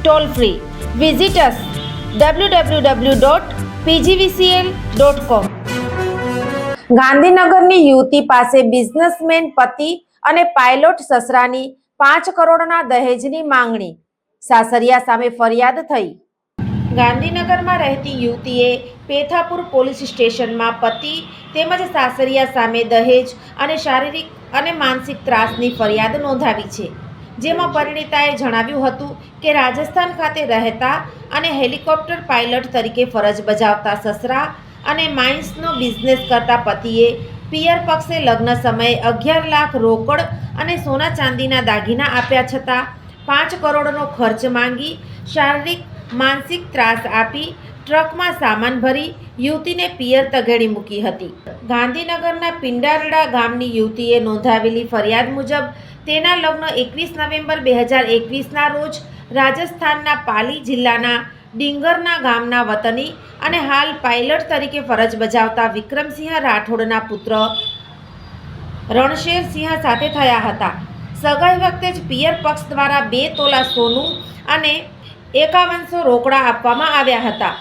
Toll free visitors W W dot PGVCL dot com ગાંધીનગરની યુવતી પાસે બિઝનેસમેન પતિ અને પાયલોટ સસરાની પાંચ કરોડના દહેજની માંગણી. સાસરિયા સામે ફરિયાદ થઈ. ગાંધીનગરમાં રહેતી યુવતીએ પેથાપુર પોલીસ સ્ટેશનમાં પતિ તેમજ સાસરિયા સામે દહેજ અને શારીરિક અને માનસિક ત્રાસની ફરિયાદ નોંધાવી છે. જેમાં પરિણીતાએ જણાવ્યું હતું કે રાજસ્થાન ખાતે રહેતા અને હેલિકોપ્ટર પાયલટ તરીકે ફરજ બજાવતા સસરા અને માઇન્સનો બિઝનેસ કરતા પતિએ પિયર પક્ષે લગ્ન સમયે અગિયાર લાખ રોકડ અને સોના ચાંદીના દાગીના આપ્યા છતાં પાંચ કરોડનો ખર્ચ માંગી શારીરિક માનસિક ત્રાસ આપી ટ્રકમાં સામાન ભરી યુવતીને પિયર તઘેડી મૂકી હતી. ગાંધીનગરના પિંડારડા ગામની યુવતીએ નોંધાવેલી ફરિયાદ મુજબ તેના લગ્ન એકવીસ નવેમ્બર બે હજાર એકવીસના રોજ રાજસ્થાનના પાલી જિલ્લાના ડિંગરના ગામના વતની અને હાલ પાયલટ તરીકે ફરજ બજાવતા વિક્રમસિંહ રાઠોડના પુત્ર રણશેરસિંહ સાથે થયા હતા. સગાઈ વખતે જ પિયર પક્ષ દ્વારા બે તોલા સોનું અને એકાવનસો રોકડા આપવામાં આવ્યા હતા.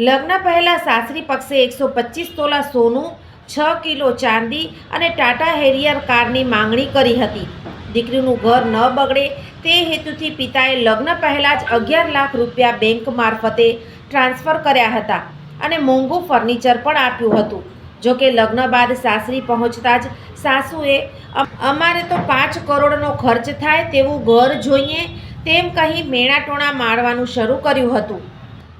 લગ્ન પહેલાં સાસરી પક્ષે એકસો પચીસ તોલા સોનું, છ કિલો ચાંદી અને ટાટા હેરિયર કારની માંગણી કરી હતી. દીકરીનું ઘર ન બગડે તે હેતુથી પિતાએ લગ્ન પહેલાં જ અગિયાર લાખ રૂપિયા બેંક મારફતે ટ્રાન્સફર કર્યા હતા અને મોંઘું ફર્નિચર પણ આપ્યું હતું. જો કે લગ્ન બાદ સાસરી પહોંચતા જ સાસુએ, "અમ- અમારે તો પાંચ કરોડનો ખર્ચ થાય તેવું ઘર જોઈએ તેમ કહી મેણાટોણા મારવાનું શરૂ કર્યું હતું.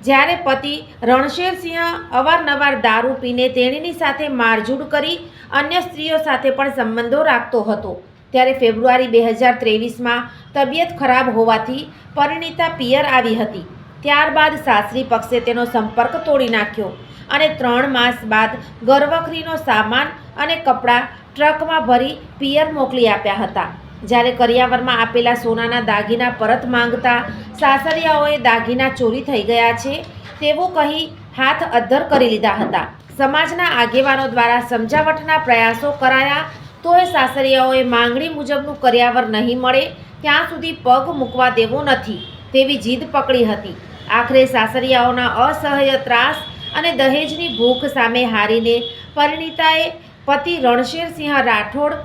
જ્યારે પતિ રણશેરસિંહ અવારનવાર દારૂ પીને તેણીની સાથે મારઝૂડ કરી અન્ય સ્ત્રીઓ સાથે પણ સંબંધો રાખતો હતો. ત્યારે ફેબ્રુઆરી બે હજાર ત્રેવીસમાં તબિયત ખરાબ હોવાથી પરિણીતા પિયર આવી હતી. ત્યારબાદ સાસરી પક્ષે તેનો સંપર્ક તોડી નાખ્યો અને ત્રણ માસ બાદ ગર્ભખરીનો સામાન અને કપડાં ટ્રકમાં ભરી પિયર મોકલી આપ્યા હતા. જ્યારે કરિયાવરમાં આપેલા સોનાના દાગીના પરત માંગતા સાસરિયાઓએ દાગીના ચોરી થઈ ગયા છે તેવું કહી હાથ અદ્ધર કરી લીધા હતા. સમાજના આગેવાનો દ્વારા સમજાવટના પ્રયાસો કરાયા, તોય સાસરિયાઓએ માંગણી મુજબનું કરિયાવર નહીં મળે, ત્યાં સુધી પગ મૂકવા દેવો નથી તેવી જીદ પકડી હતી. આખરે સાસરિયાઓના અસહ્ય ત્રાસ અને દહેજની ભૂખ સામે હારીને પરિણીતાએ પતિ રણશેરસિંહ રાઠોડ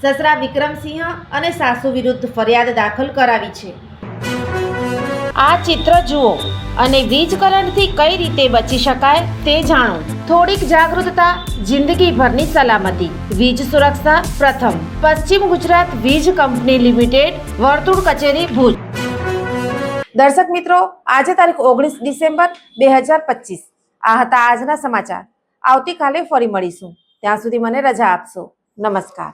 સસરા વિક્રમસિંહ અને સાસુ વિરુદ્ધ ફરિયાદ દાખલ કરાવી છે. આ ચિત્ર જુઓ અને વીજ કરંટથી કઈ રીતે બચી શકાય તે જાણો. થોડીક જાગૃતતા જિંદગીભરની સલામતી. વીજ સુરક્ષા પ્રથમ. પશ્ચિમ ગુજરાત વીજ કંપની લિમિટેડ વર્તુળ કચેરી ભુજ. દર્શક મિત્રો આજે તારીખ ઓગણીસ ડિસેમ્બર બે હજાર પચીસ. આ હતા આજના સમાચાર. આવતીકાલે ફરી મળીશું. ત્યાં સુધી મને રજા આપશો. નમસ્કાર.